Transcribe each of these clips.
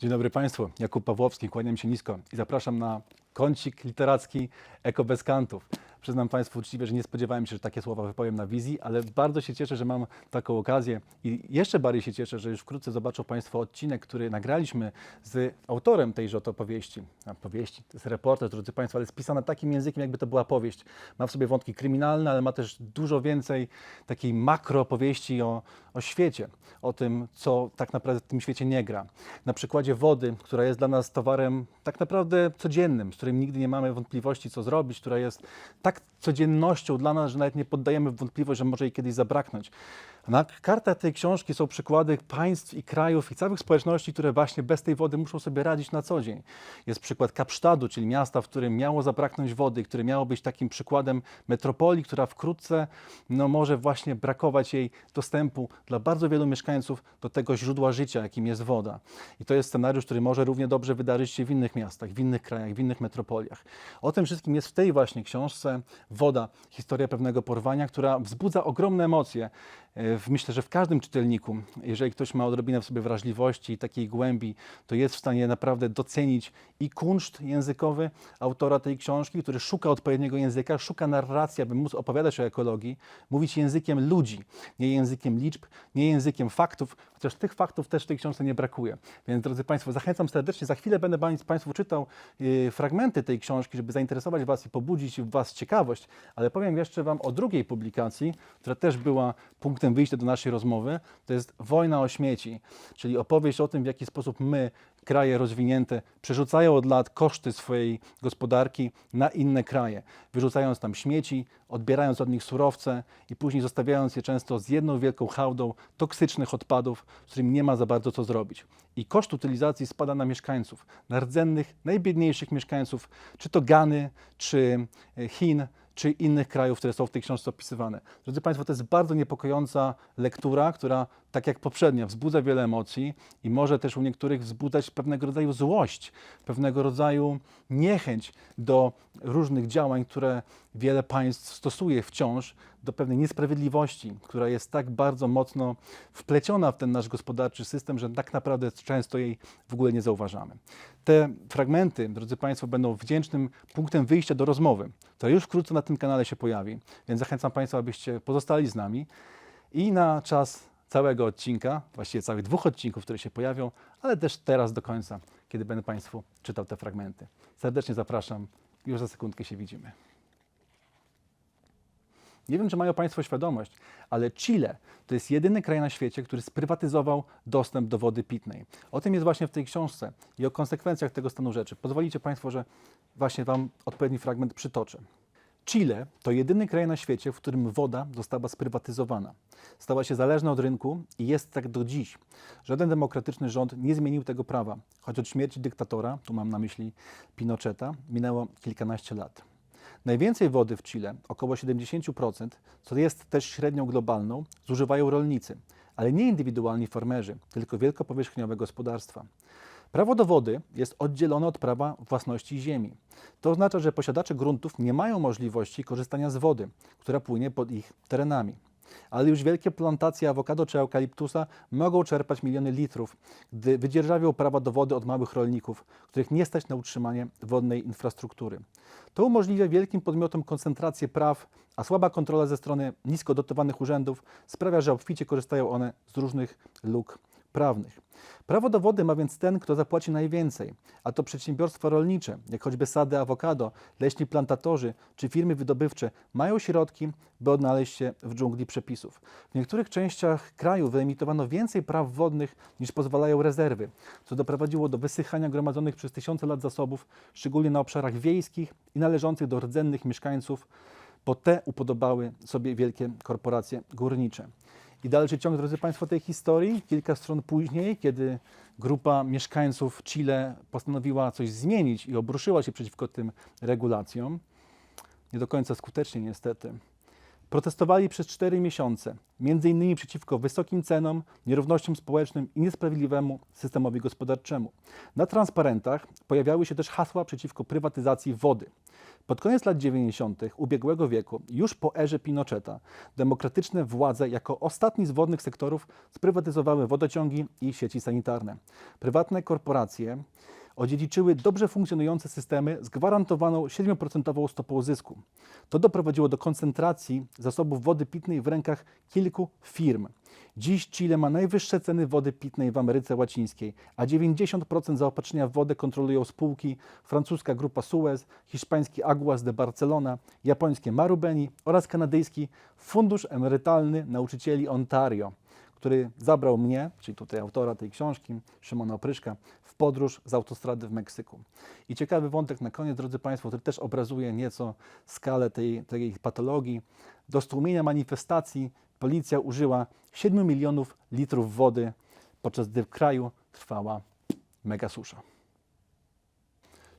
Dzień dobry Państwu, Jakub Pawłowski, kłaniam się nisko i zapraszam na kącik literacki Eko bez kantów. Przyznam Państwu uczciwie, że nie spodziewałem się, że takie słowa wypowiem na wizji, ale bardzo się cieszę, że mam taką okazję i jeszcze bardziej się cieszę, że już wkrótce zobaczą Państwo odcinek, który nagraliśmy z autorem tejże oto powieści. A powieści, to jest reporter, drodzy Państwo, ale jest pisana takim językiem, jakby to była powieść. Ma w sobie wątki kryminalne, ale ma też dużo więcej takiej makro powieści o, o świecie, o tym, co tak naprawdę w tym świecie nie gra. Na przykładzie wody, która jest dla nas towarem tak naprawdę codziennym, z którym nigdy nie mamy wątpliwości, co zrobić, która jest tak codziennością dla nas, że nawet nie poddajemy w wątpliwość, że może jej kiedyś zabraknąć. Na kartach tej książki są przykłady państw i krajów i całych społeczności, które właśnie bez tej wody muszą sobie radzić na co dzień. Jest przykład Kapsztadu, czyli miasta, w którym miało zabraknąć wody, które miało być takim przykładem metropolii, która wkrótce no, może właśnie brakować jej dostępu dla bardzo wielu mieszkańców do tego źródła życia, jakim jest woda. I to jest scenariusz, który może równie dobrze wydarzyć się w innych miastach, w innych krajach, w innych metropoliach. O tym wszystkim jest w tej właśnie książce Woda, historia pewnego porwania, która wzbudza ogromne emocje. E, Myślę, że w każdym czytelniku, jeżeli ktoś ma odrobinę w sobie wrażliwości i takiej głębi, to jest w stanie naprawdę docenić i kunszt językowy autora tej książki, który szuka odpowiedniego języka, szuka narracji, aby móc opowiadać o ekologii, mówić językiem ludzi, nie językiem liczb, nie językiem faktów, chociaż tych faktów też w tej książce nie brakuje. Więc drodzy Państwo, zachęcam serdecznie. Za chwilę będę Państw- Państwu czytał y, fragmenty tej książki, żeby zainteresować Was i pobudzić w Was ciekawość, ale powiem jeszcze Wam o drugiej publikacji, która też była punktem wyjścia do naszej rozmowy. To jest Wojna o śmieci, czyli opowieść o tym, w jaki sposób my, kraje rozwinięte, przerzucają od lat koszty swojej gospodarki na inne kraje, wyrzucając tam śmieci, odbierając od nich surowce i później zostawiając je często z jedną wielką hałdą toksycznych odpadów, z którymi nie ma za bardzo co zrobić. I koszt utylizacji spada na mieszkańców, na rdzennych, najbiedniejszych mieszkańców, czy to Gany, czy e, Chin, czy innych krajów, które są w tej książce opisywane. Drodzy Państwo, to jest bardzo niepokojąca lektura, która, tak jak poprzednia, wzbudza wiele emocji i może też u niektórych wzbudzać pewnego rodzaju złość, pewnego rodzaju niechęć do różnych działań, które wiele państw stosuje wciąż, do pewnej niesprawiedliwości, która jest tak bardzo mocno wpleciona w ten nasz gospodarczy system, że tak naprawdę często jej w ogóle nie zauważamy. Te fragmenty, drodzy Państwo, będą wdzięcznym punktem wyjścia do rozmowy, która już wkrótce na tym kanale się pojawi, więc zachęcam Państwa, abyście pozostali z nami i na czas całego odcinka, właściwie całych dwóch odcinków, które się pojawią, ale też teraz do końca, kiedy będę Państwu czytał te fragmenty. Serdecznie zapraszam, już za sekundkę się widzimy. Nie wiem, czy mają Państwo świadomość, ale Chile to jest jedyny kraj na świecie, który sprywatyzował dostęp do wody pitnej. O tym jest właśnie w tej książce i o konsekwencjach tego stanu rzeczy. Pozwolicie Państwo, że właśnie Wam odpowiedni fragment przytoczę. Chile to jedyny kraj na świecie, w którym woda została sprywatyzowana. Stała się zależna od rynku i jest tak do dziś. Żaden demokratyczny rząd nie zmienił tego prawa, choć od śmierci dyktatora, tu mam na myśli Pinocheta, minęło kilkanaście lat. Najwięcej wody w Chile, około 70%, co jest też średnią globalną, zużywają rolnicy, ale nie indywidualni farmerzy, tylko wielkopowierzchniowe gospodarstwa. Prawo do wody jest oddzielone od prawa własności ziemi. To oznacza, że posiadacze gruntów nie mają możliwości korzystania z wody, która płynie pod ich terenami. Ale już wielkie plantacje awokado czy eukaliptusa mogą czerpać miliony litrów, gdy wydzierżawią prawa do wody od małych rolników, których nie stać na utrzymanie wodnej infrastruktury. To umożliwia wielkim podmiotom koncentrację praw, a słaba kontrola ze strony nisko dotowanych urzędów sprawia, że obficie korzystają one z różnych luk prawnych. Prawo do wody ma więc ten, kto zapłaci najwięcej, a to przedsiębiorstwa rolnicze, jak choćby sady awokado, leśni plantatorzy czy firmy wydobywcze mają środki, by odnaleźć się w dżungli przepisów. W niektórych częściach kraju wyemitowano więcej praw wodnych niż pozwalają rezerwy, co doprowadziło do wysychania gromadzonych przez tysiące lat zasobów, szczególnie na obszarach wiejskich i należących do rdzennych mieszkańców, bo te upodobały sobie wielkie korporacje górnicze. I dalszy ciąg, drodzy Państwo, tej historii, kilka stron później, kiedy grupa mieszkańców Chile postanowiła coś zmienić i obruszyła się przeciwko tym regulacjom, nie do końca skutecznie niestety, Protestowali przez 4 miesiące, innymi przeciwko wysokim cenom, nierównościom społecznym i niesprawiedliwemu systemowi gospodarczemu. Na transparentach pojawiały się też hasła przeciwko prywatyzacji wody. Pod koniec lat 90. ubiegłego wieku, już po erze Pinocheta, demokratyczne władze jako ostatni z wodnych sektorów sprywatyzowały wodociągi i sieci sanitarne. Prywatne korporacje odziedziczyły dobrze funkcjonujące systemy z gwarantowaną 7% stopą zysku. To doprowadziło do koncentracji zasobów wody pitnej w rękach kilku firm. Dziś Chile ma najwyższe ceny wody pitnej w Ameryce Łacińskiej, a 90% zaopatrzenia w wodę kontrolują spółki francuska grupa Suez, hiszpański Aguas de Barcelona, japońskie Marubeni oraz kanadyjski Fundusz Emerytalny Nauczycieli Ontario który zabrał mnie, czyli tutaj autora tej książki, Szymona Opryszka, w podróż z autostrady w Meksyku. I ciekawy wątek na koniec, drodzy Państwo, który też obrazuje nieco skalę tej, tej patologii. Do stłumienia manifestacji policja użyła 7 milionów litrów wody, podczas gdy w kraju trwała mega susza.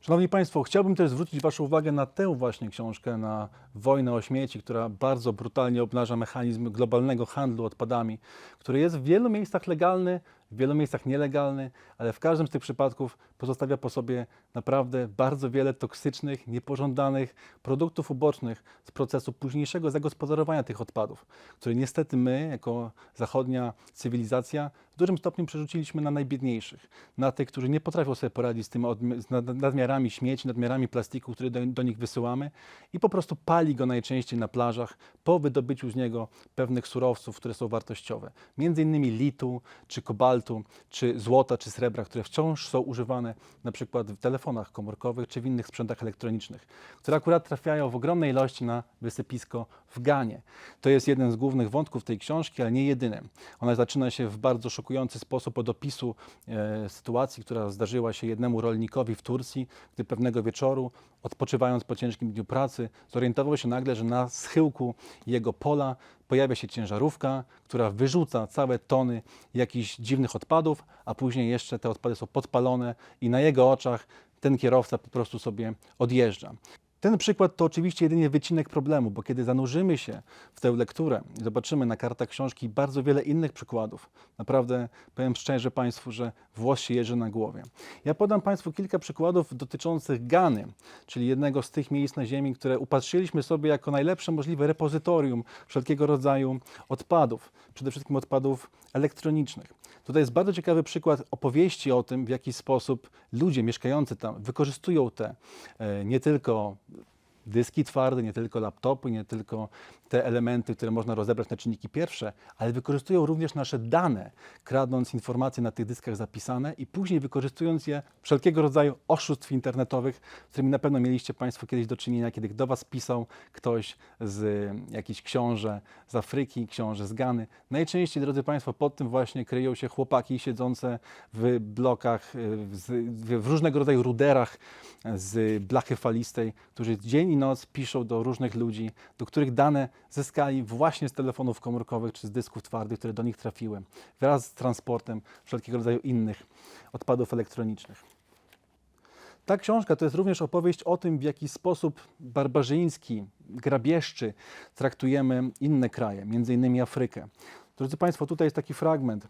Szanowni Państwo, chciałbym też zwrócić Waszą uwagę na tę właśnie książkę, na wojnę o śmieci, która bardzo brutalnie obnaża mechanizm globalnego handlu odpadami, który jest w wielu miejscach legalny, w wielu miejscach nielegalny, ale w każdym z tych przypadków pozostawia po sobie naprawdę bardzo wiele toksycznych, niepożądanych produktów ubocznych z procesu późniejszego zagospodarowania tych odpadów, które niestety my, jako zachodnia cywilizacja, w dużym stopniu przerzuciliśmy na najbiedniejszych, na tych, którzy nie potrafią sobie poradzić z, tym odmi- z nad- nadmiarami śmieci, nadmiarami plastiku, które do, do nich wysyłamy i po prostu pali go najczęściej na plażach po wydobyciu z niego pewnych surowców, które są wartościowe, między innymi litu, czy kobaltu, czy złota, czy srebra, które wciąż są używane na przykład w telefonach komórkowych, czy w innych sprzętach elektronicznych, które akurat trafiają w ogromnej ilości na wysypisko w Ganie. To jest jeden z głównych wątków tej książki, ale nie jedyny. Ona zaczyna się w bardzo szokujący sposób od opisu e, sytuacji, która zdarzyła się jednemu rolnikowi w Turcji, gdy pewnego wieczoru, odpoczywając po ciężkim dniu pracy, zorientował się nagle, że na schyłku jego pola pojawia się ciężarówka, która wyrzuca całe tony jakichś dziwnych odpadów, a później jeszcze te odpady są podpalone i na jego oczach ten kierowca po prostu sobie odjeżdża. Ten przykład to oczywiście jedynie wycinek problemu, bo kiedy zanurzymy się w tę lekturę i zobaczymy na kartach książki bardzo wiele innych przykładów, naprawdę powiem szczerze Państwu, że włos się jeży na głowie. Ja podam Państwu kilka przykładów dotyczących Gany, czyli jednego z tych miejsc na Ziemi, które upatrzyliśmy sobie jako najlepsze możliwe repozytorium wszelkiego rodzaju odpadów, przede wszystkim odpadów elektronicznych. Tutaj jest bardzo ciekawy przykład opowieści o tym, w jaki sposób ludzie mieszkający tam wykorzystują te e, nie tylko dyski twarde, nie tylko laptopy, nie tylko te elementy, które można rozebrać na czynniki pierwsze, ale wykorzystują również nasze dane, kradnąc informacje na tych dyskach zapisane i później wykorzystując je wszelkiego rodzaju oszustw internetowych, z którymi na pewno mieliście Państwo kiedyś do czynienia, kiedy do Was pisał ktoś z jakichś książę z Afryki, książę z Gany. Najczęściej, drodzy Państwo, pod tym właśnie kryją się chłopaki siedzące w blokach, y, w, w różnego rodzaju ruderach z blachy falistej, którzy dzień i noc piszą do różnych ludzi, do których dane zyskali właśnie z telefonów komórkowych czy z dysków twardych, które do nich trafiły, wraz z transportem wszelkiego rodzaju innych odpadów elektronicznych. Ta książka to jest również opowieść o tym, w jaki sposób barbarzyński, grabieżczy traktujemy inne kraje, między innymi Afrykę. Drodzy Państwo, tutaj jest taki fragment.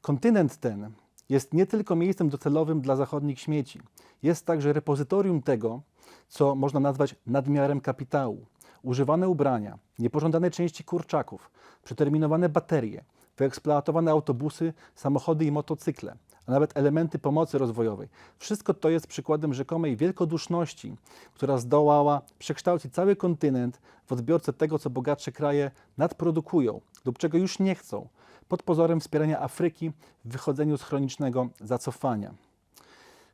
Kontynent ten jest nie tylko miejscem docelowym dla zachodnich śmieci, jest także repozytorium tego, co można nazwać nadmiarem kapitału. Używane ubrania, niepożądane części kurczaków, przeterminowane baterie, wyeksploatowane autobusy, samochody i motocykle, a nawet elementy pomocy rozwojowej. Wszystko to jest przykładem rzekomej wielkoduszności, która zdołała przekształcić cały kontynent w odbiorcę tego, co bogatsze kraje nadprodukują lub czego już nie chcą, pod pozorem wspierania Afryki w wychodzeniu z chronicznego zacofania.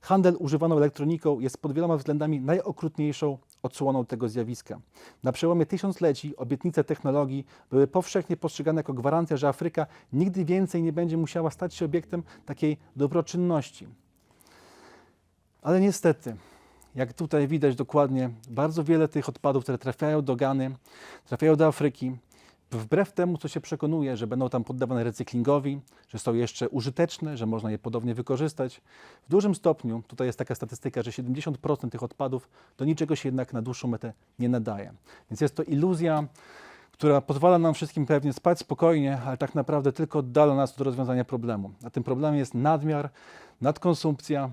Handel używaną elektroniką jest pod wieloma względami najokrutniejszą odsłoną tego zjawiska. Na przełomie tysiącleci obietnice technologii były powszechnie postrzegane jako gwarancja, że Afryka nigdy więcej nie będzie musiała stać się obiektem takiej dobroczynności. Ale niestety, jak tutaj widać dokładnie, bardzo wiele tych odpadów, które trafiają do Gany, trafiają do Afryki, wbrew temu, co się przekonuje, że będą tam poddawane recyklingowi, że są jeszcze użyteczne, że można je podobnie wykorzystać, w dużym stopniu, tutaj jest taka statystyka, że 70% tych odpadów do niczego się jednak na dłuższą metę nie nadaje. Więc jest to iluzja, która pozwala nam wszystkim pewnie spać spokojnie, ale tak naprawdę tylko oddala nas od rozwiązania problemu. A tym problemem jest nadmiar, nadkonsumpcja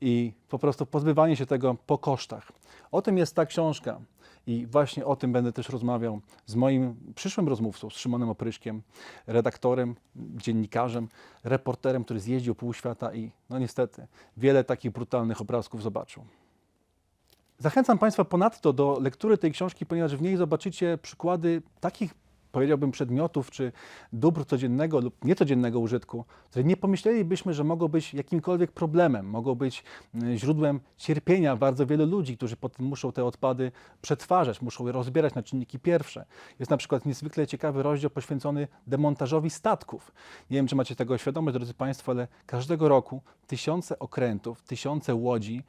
i po prostu pozbywanie się tego po kosztach. O tym jest ta książka. I właśnie o tym będę też rozmawiał z moim przyszłym rozmówcą, z Szymonem Opryszkiem, redaktorem, dziennikarzem, reporterem, który zjeździł pół świata i no niestety wiele takich brutalnych obrazków zobaczył. Zachęcam Państwa ponadto do lektury tej książki, ponieważ w niej zobaczycie przykłady takich, powiedziałbym, przedmiotów czy dóbr codziennego lub niecodziennego użytku, które nie pomyślelibyśmy, że mogą być jakimkolwiek problemem, mogą być y, źródłem cierpienia bardzo wielu ludzi, którzy potem muszą te odpady przetwarzać, muszą je rozbierać na czynniki pierwsze. Jest na przykład niezwykle ciekawy rozdział poświęcony demontażowi statków. Nie wiem, czy macie tego świadomość, drodzy Państwo, ale każdego roku tysiące okrętów, tysiące łodzi,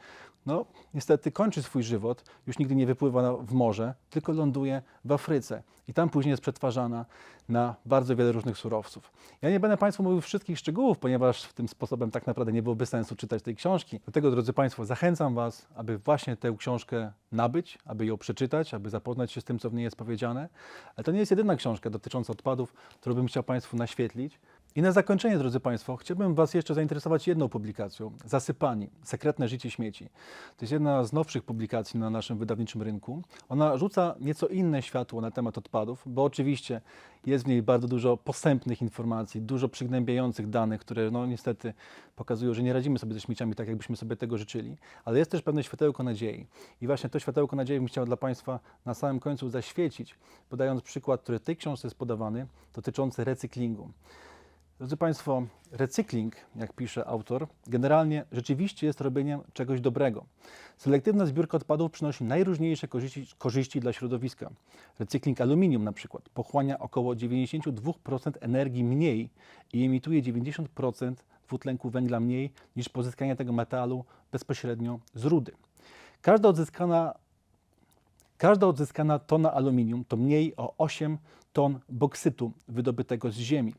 no niestety kończy swój żywot, już nigdy nie wypływa w morze, tylko ląduje w Afryce i tam później jest przetwarzana na bardzo wiele różnych surowców. Ja nie będę Państwu mówił wszystkich szczegółów, ponieważ tym sposobem tak naprawdę nie byłoby sensu czytać tej książki. Dlatego, drodzy Państwo, zachęcam Was, aby właśnie tę książkę nabyć, aby ją przeczytać, aby zapoznać się z tym, co w niej jest powiedziane. Ale to nie jest jedyna książka dotycząca odpadów, którą bym chciał Państwu naświetlić. I na zakończenie, drodzy Państwo, chciałbym Was jeszcze zainteresować jedną publikacją. Zasypani. Sekretne życie śmieci. To jest jedna z nowszych publikacji na naszym wydawniczym rynku. Ona rzuca nieco inne światło na temat odpadów, bo oczywiście jest w niej bardzo dużo postępnych informacji, dużo przygnębiających danych, które no niestety pokazują, że nie radzimy sobie ze śmieciami tak, jakbyśmy sobie tego życzyli, ale jest też pewne światełko nadziei. I właśnie to światełko nadziei bym chciał dla Państwa na samym końcu zaświecić, podając przykład, który w tej książce jest podawany, dotyczący recyklingu. Drodzy Państwo, recykling, jak pisze autor, generalnie rzeczywiście jest robieniem czegoś dobrego. Selektywna zbiórka odpadów przynosi najróżniejsze korzyści, korzyści dla środowiska. Recykling aluminium na przykład pochłania około 92% energii mniej i emituje 90% dwutlenku węgla mniej niż pozyskanie tego metalu bezpośrednio z rudy. Każda odzyskana Każda odzyskana tona aluminium to mniej o 8 ton boksytu wydobytego z ziemi.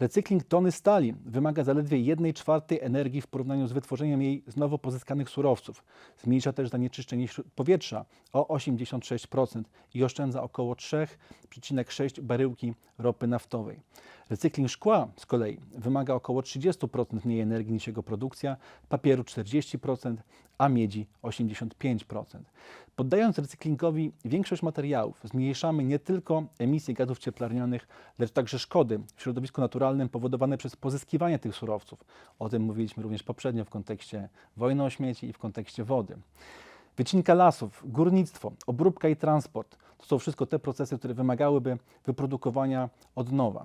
Recykling tony stali wymaga zaledwie 1 czwartej energii w porównaniu z wytworzeniem jej z nowo pozyskanych surowców. Zmniejsza też zanieczyszczenie powietrza o 86% i oszczędza około 3,6 baryłki ropy naftowej. Recykling szkła z kolei wymaga około 30% mniej energii niż jego produkcja, papieru 40%, a miedzi 85%. Poddając recyklingowi większość materiałów, zmniejszamy nie tylko emisję gazów cieplarnianych, lecz także szkody w środowisku naturalnym powodowane przez pozyskiwanie tych surowców. O tym mówiliśmy również poprzednio w kontekście wojny o śmieci i w kontekście wody. Wycinka lasów, górnictwo, obróbka i transport to są wszystko te procesy, które wymagałyby wyprodukowania od nowa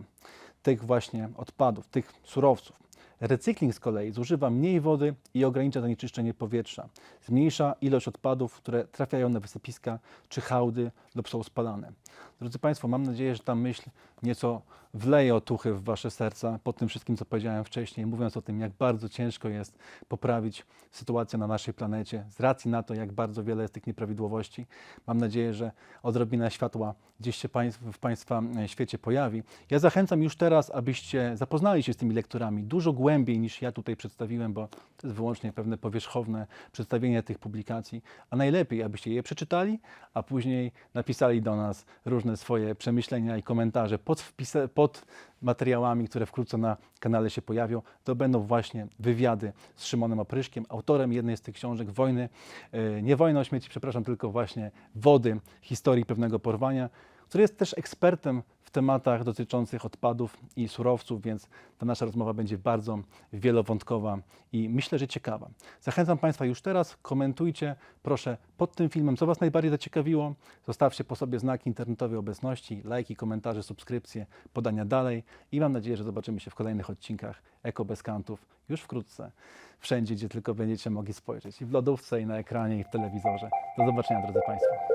tych właśnie odpadów, tych surowców. Recykling z kolei zużywa mniej wody i ogranicza zanieczyszczenie powietrza. Zmniejsza ilość odpadów, które trafiają na wysypiska czy hałdy są spalane. Drodzy Państwo, mam nadzieję, że ta myśl nieco wleje otuchy w Wasze serca po tym wszystkim, co powiedziałem wcześniej, mówiąc o tym, jak bardzo ciężko jest poprawić sytuację na naszej planecie, z racji na to, jak bardzo wiele jest tych nieprawidłowości. Mam nadzieję, że odrobina światła gdzieś się w Państwa e, świecie pojawi. Ja zachęcam już teraz, abyście zapoznali się z tymi lekturami dużo głębiej niż ja tutaj przedstawiłem, bo to jest wyłącznie pewne powierzchowne przedstawienie tych publikacji, a najlepiej, abyście je przeczytali, a później napisali do nas różne swoje przemyślenia i komentarze pod, wpisa- pod materiałami, które wkrótce na kanale się pojawią. To będą właśnie wywiady z Szymonem Opryszkiem, autorem jednej z tych książek Wojny, e, nie Wojna o śmieci, przepraszam, tylko właśnie Wody, historii pewnego porwania, który jest też ekspertem w tematach dotyczących odpadów i surowców, więc ta nasza rozmowa będzie bardzo wielowątkowa i myślę, że ciekawa. Zachęcam Państwa już teraz, komentujcie proszę pod tym filmem, co Was najbardziej zaciekawiło. Zostawcie po sobie znaki internetowej obecności, lajki, komentarze, subskrypcje, podania dalej i mam nadzieję, że zobaczymy się w kolejnych odcinkach Eko bez kantów już wkrótce, wszędzie, gdzie tylko będziecie mogli spojrzeć, i w lodówce, i na ekranie, i w telewizorze. Do zobaczenia, drodzy Państwo.